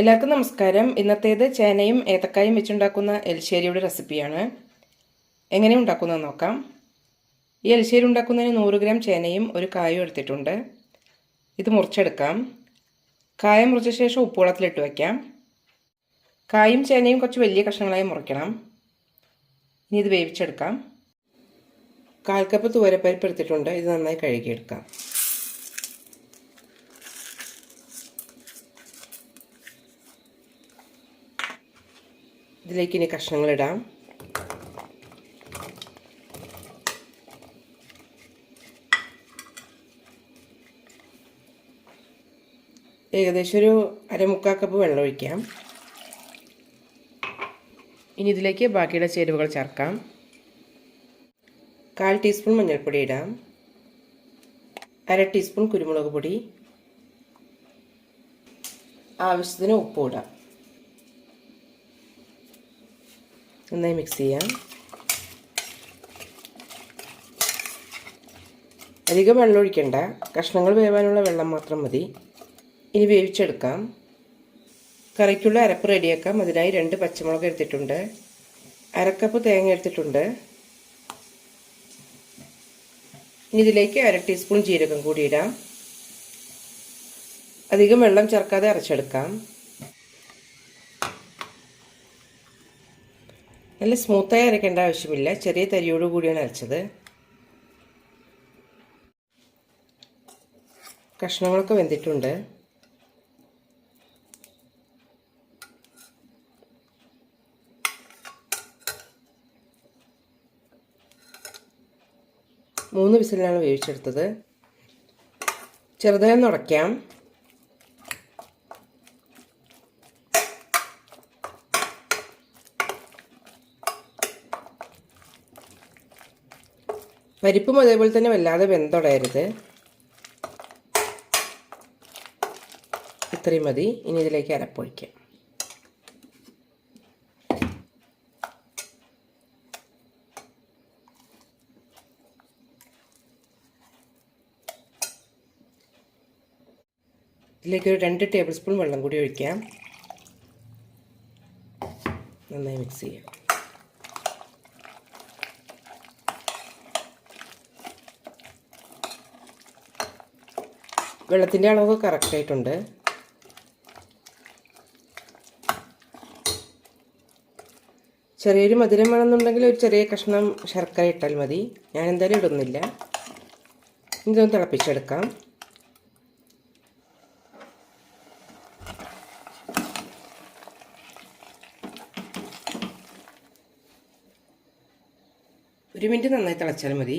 എല്ലാവർക്കും നമസ്കാരം. ഇന്നത്തേത് ചേനയും ഏത്തക്കായും വെച്ചുണ്ടാക്കുന്ന എലിശ്ശേരിയുടെ റെസിപ്പിയാണ്. എങ്ങനെ ഉണ്ടാക്കുന്നത് നോക്കാം. ഈ എലിശ്ശേരി ഉണ്ടാക്കുന്നതിന് നൂറ് ഗ്രാം ചേനയും ഒരു കായും എടുത്തിട്ടുണ്ട്. ഇത് മുറിച്ചെടുക്കാം. കായ മുറിച്ച ശേഷം ഉപ്പുവെള്ളത്തിലിട്ട് വയ്ക്കാം കായും ചേനയും കുറച്ച് വലിയ കഷ്ണങ്ങളായി മുറിക്കണം. ഇനി ഇത് വേവിച്ചെടുക്കാം. കാൽ കപ്പ് തുവരപ്പരിപ്പ് എടുത്തിട്ടുണ്ട്. ഇത് നന്നായി കഴുകിയെടുക്കാം. ഇതിലേക്ക് ഇനി കഷ്ണങ്ങൾ ഇടാം. ഏകദേശം ഒരു അരമുക്കാൽ കപ്പ് വെള്ളം ഒഴിക്കാം. ഇനി ഇതിലേക്ക് ബാക്കിയുള്ള ചേരുവകൾ ചേർക്കാം. കാൽ ടീസ്പൂൺ മഞ്ഞൾപ്പൊടി ഇടാം. അര ടീസ്പൂൺ കുരുമുളക് പൊടി. ആവശ്യത്തിന് ഉപ്പ് ഇടാം. നന്നായി മിക്സ് ചെയ്യാം അധികം വെള്ളം ഒഴിക്കണ്ട. കഷ്ണങ്ങൾ വേവാനുള്ള വെള്ളം മാത്രം മതി. ഇനി വേവിച്ചെടുക്കാം. കറിക്കുള്ള അരപ്പ് റെഡിയാക്കാം. അതിനായി രണ്ട് പച്ചമുളക് എടുത്തിട്ടുണ്ട്. അരക്കപ്പ് തേങ്ങ എടുത്തിട്ടുണ്ട്. ഇനി ഇതിലേക്ക് അര ടീസ്പൂൺ ജീരകം കൂടി ഇടാം. അധികം വെള്ളം ചേർക്കാതെ അരച്ചെടുക്കാം. നല്ല സ്മൂത്തായി അരയ്ക്കേണ്ട ആവശ്യമില്ല. ചെറിയ തരിയോട് കൂടിയാണ് അരച്ചത്. കഷ്ണങ്ങളൊക്കെ വെന്തിട്ടുണ്ട്. മൂന്ന് വിസിലാണ് വേവിച്ചെടുത്തത്. ചെറുതായി ഒന്ന് ഉടയ്ക്കാം. പരിപ്പും അതേപോലെ തന്നെ വല്ലാതെ വെന്തൊടയരുത്. ഇത്രയും മതി. ഇനി ഇതിലേക്ക് അരപ്പൊഴിക്കാം ഇതിലേക്ക് ഒരു രണ്ട് ടേബിൾ സ്പൂൺ വെള്ളം കൂടി ഒഴിക്കാം. നന്നായി മിക്സ് ചെയ്യാം. വെള്ളത്തിന്റെ അളവ് കറക്റ്റായിട്ടുണ്ട് ചെറിയൊരു മധുരം വേണമെന്നുണ്ടെങ്കിൽ ഒരു ചെറിയ കഷ്ണം ശർക്കര ഇട്ടാൽ മതി. ഞാൻ എന്തായാലും ഇടുന്നില്ല. ഇതൊന്ന് തിളപ്പിച്ചെടുക്കാം. ഒരു മിനിറ്റ് നന്നായി തിളച്ചാൽ മതി.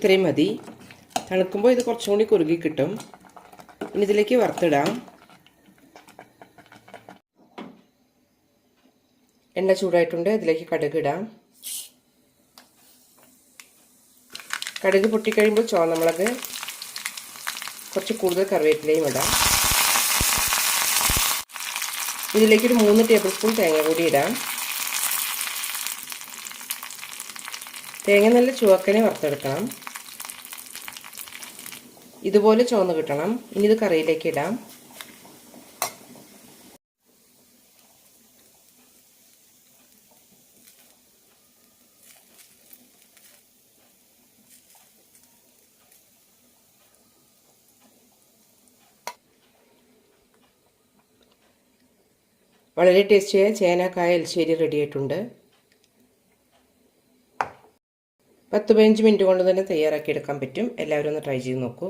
ഇത്രയും മതി. തണുക്കുമ്പോൾ ഇത് കുറച്ചും കൂടി കുറുകി കിട്ടും. ഇനി ഇതിലേക്ക് വറുത്തിടാം. എണ്ണ ചൂടായിട്ടുണ്ട്. ഇതിലേക്ക് കടുക് ഇടാം. കടുക് പൊട്ടിക്കഴിയുമ്പോൾ ചുവന്നമുളക് കുറച്ച് കൂടുതൽ കറിവേപ്പിലയും ഇടാം. ഇതിലേക്കൊരു മൂന്ന് ടേബിൾ സ്പൂൺ തേങ്ങ കൂടി ഇടാം. തേങ്ങ നല്ല ചുവക്കനെ വറുത്തെടുക്കണം. ഇതുപോലെ ചുവന്ന് കിട്ടണം. ഇനി ഇത് കറിയിലേക്ക് ഇടാം. വളരെ ടേസ്റ്റിയായ ചേനക്കായ എൽശ്ശേരി റെഡിയായിട്ടുണ്ട് പത്ത് പതിനഞ്ച് മിനിറ്റ് കൊണ്ട് തന്നെ തയ്യാറാക്കി എടുക്കാൻ പറ്റും. എല്ലാവരും ഒന്ന് ട്രൈ ചെയ്ത് നോക്കൂ.